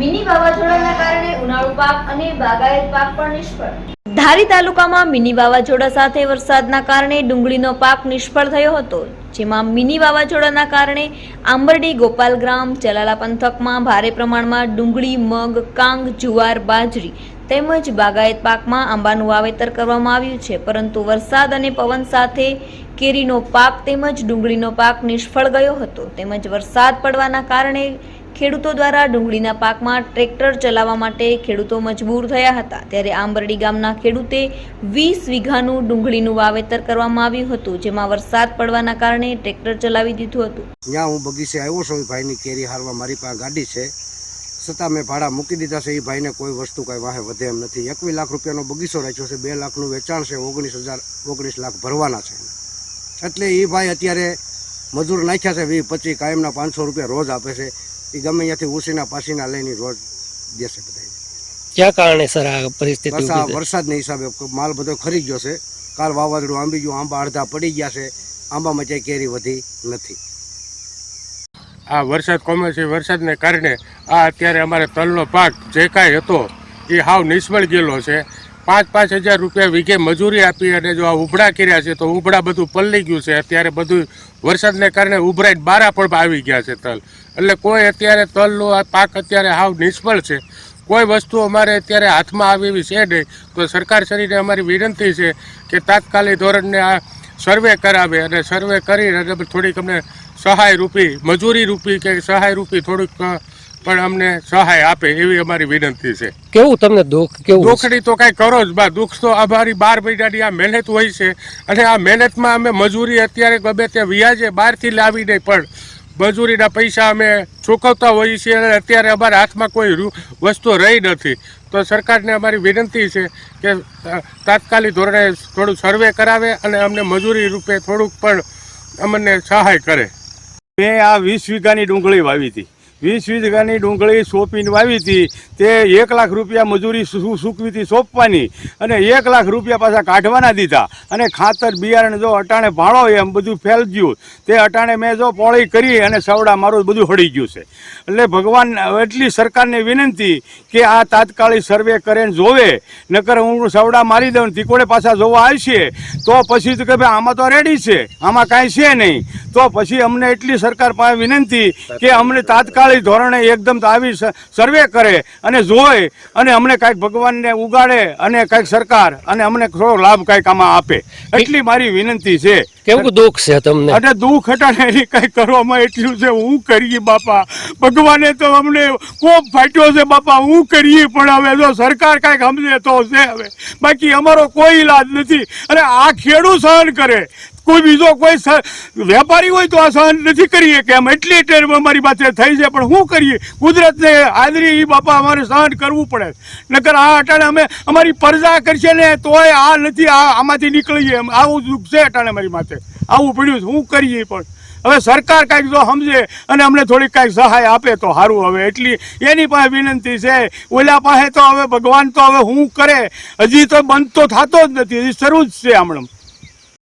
Mini વાવાઝોડાના કારણે ઉનાળુ પાક અને બાગાયત પાક પણ નિષ્ફળ. ધારી તાલુકામાં મિની વાવાઝોડા સાથે વરસાદના કારણે ડુંગળીનો પાક નિષ્ફળ થયો હતો, જેમાં મિની વાવાઝોડાના કારણે આંબરડી, ગોપાલગ્રામ, ચલાલા પંથકમાં ભારે પ્રમાણમાં ડુંગળી, મગ, કાંગ, જુવાર, બાજરી તેમજ બાગાયત પાકમાં આંબાનું વાવેતર કરવામાં આવ્યું છે, પરંતુ વરસાદ અને પવન સાથે કેરીનો પાક તેમજ ડુંગળીનો પાક નિષ્ફળ ગયો હતો. તેમજ વરસાદ પડવાના કારણે ખેડૂતો દ્વારા ડુંગળીના પાકમાં ટ્રેક્ટર ચલાવવા માટે ખેડૂતો મજબૂર થયા હતા. ત્યારે આંબરડી ગામના ખેડૂતે વીસ વીઘાનું ડુંગળીનું વાવેતર કરવામાં આવ્યું હતું, જેમાં વરસાદ પડવાના કારણે ટ્રેક્ટર ચલાવી દીધું હતું. ત્યાં હું બગીચે આવ્યો છું ભાઈની કેરી હારવા મારી પાસે ગાડી છે. છતાં મેં ભાડા મૂકી દીધા છે, એ ભાઈને કોઈ વસ્તુ કાંઈ વાહે વધે એમ નથી. એકવીસ લાખ રૂપિયાનો બગીચો રાખ્યો છે, બે લાખનું વેચાણ છે, ઓગણીસ હજાર, ઓગણીસ લાખ ભરવાના છે. એટલે એ ભાઈ અત્યારે મજૂર નાખ્યા છે, વીસ પચીસ કાયમના પાંચસો રૂપિયા રોજ આપે છે. એ ગમે ત્યાંથી ઉસીના પાસીના લઈને રોડ દેશે બધા. ક્યાં કારણે સર આ પરિસ્થિતિ બસ આ વરસાદના હિસાબે માલ બધો ખરી ગયો છે. કાલ વાવાઝોડું આંબી ગયું આંબા અડધા પડી ગયા છે. આંબામાં ક્યાંય કેરી વધી નથી. આ વરસાદ કોમર્શિયલ વરસાદને કારણે આ અત્યારે અમારે તલનો પાક જે કાંઈ હતો એ હાવ નિષ્ફળ ગયેલો છે. પાંચ પાંચ હજાર રૂપિયા વીઘે મજૂરી આપી અને જો આ ઉભડા કર્યા છે તો ઉભડા બધું પલળી ગયું છે. અત્યારે બધું વરસાદને કારણે ઉભરાઈને બારા પણ આવી ગયા છે તલ. એટલે કોઈ અત્યારે તલનો આ પાક અત્યારે હાવ નિષ્ફળ છે. કોઈ વસ્તુ અમારે અત્યારે હાથમાં આવે એવી છે નહીં. તો સરકાર શ્રીને અમારી વિનંતી છે કે તાત્કાલિક ધોરણને આ સર્વે કરાવે અને સર્વે કરી અને થોડીક અમને સહાય રૂપી મજૂરી રૂપી કે સહાય રૂપી થોડીક પણ અમને સહાય આપે એવી અમારી વિનંતી છે. કેવું તમને દુઃખ? કેવું? દુઃખની તો કાંઈ કરો જ બા દુઃખ તો અમારી બાર મહિનાની આ મહેનત હોય છે. અને આ મહેનતમાં અમે મજૂરી અત્યારે ગમે ત્યાં વ્યાજે બહારથી લાવી નહીં પણ મજૂરીના પૈસા અમે ચૂકવતા હોઈએ છીએ અને અત્યારે અમારા હાથમાં કોઈ વસ્તુ રહી નથી. તો સરકારને અમારી વિનંતી છે કે તાત્કાલિક ધોરણે થોડું સર્વે કરાવે અને અમને મજૂરી રૂપે થોડુંક પણ અમને સહાય કરે. મેં આ વીસ વીઘાની ડુંગળી વાવી હતી. વીસ વીઘાની ડુંગળી સોંપીને વાવી હતી. તે એક લાખ રૂપિયા મજૂરી સૂકવી હતી સોંપવાની અને એક લાખ રૂપિયા પાછા કાઢવાના દીધા. અને ખાતર બિયારણ જો અટાણે ભાળો એમ બધું ફેલ ગયું. તે અટાણે મેં જો પોળી કરી અને સવડા મારું બધું હળી ગયું છે. એટલે ભગવાન, એટલી સરકારને વિનંતી કે આ તાત્કાલિક સર્વે કરે જોવે. નકર હું સવડા મારી દઉં તીકોડે પાછા જોવા આવશે તો પછી તો કે ભાઈ આમાં તો રેડી છે. આમાં કાંઈ છે નહીં. તો પછી અમને એટલી સરકાર પાસે વિનંતી કે અમને તાત્કાલિક ધોરણે એકદમ આવી સર્વે કરે અને જોઈ અને અમને કાંઈક ભગવાનને ઉગાડે અને કાંઈક સરકાર અને અમને થોડો લાભ કાંઈક આમાં આપે. એટલી મારી વિનંતી છે. કેવું દુઃખ છે તમને? અને દુઃખ એની કઈ કરવામાં એટલું છે હું કરીએ બાપા. ભગવાને તો અમને કોપ ફાટ્યો છે બાપા હું કરીએ પણ હવે જો સરકાર કાંઈક સમજે તો છે હવે. બાકી અમારો કોઈ ઈલાજ નથી. અને આ ખેડૂત સહન કરે. કોઈ બીજો કોઈ વેપારી હોય તો આ સહન નથી કરીએ કે આમ એટલી ટેર અમારી પાસે થઈ છે પણ શું કરીએ? કુદરતને હાજરી એ બાપા અમારે સહન કરવું પડે. નકર આ અટાણે અમે અમારી પરજા કરશે ને તોય આ નથી આ આમાંથી નીકળીએ એમ. આવું દુઃખ છે અટાણે અમારી માથે. આવું પડ્યું છે શું કરીએ પણ. હવે સરકાર કાંઈક જો સમજે અને અમને થોડીક કાંઈક સહાય આપે તો સારું હવે. એટલી એની પાસે વિનંતી છે, ઓલા પાસે તો હવે ભગવાન તો હવે હું કરે. હજી તો બંધ તો થતો જ નથી, હજી શરૂ જ છે હમણાં.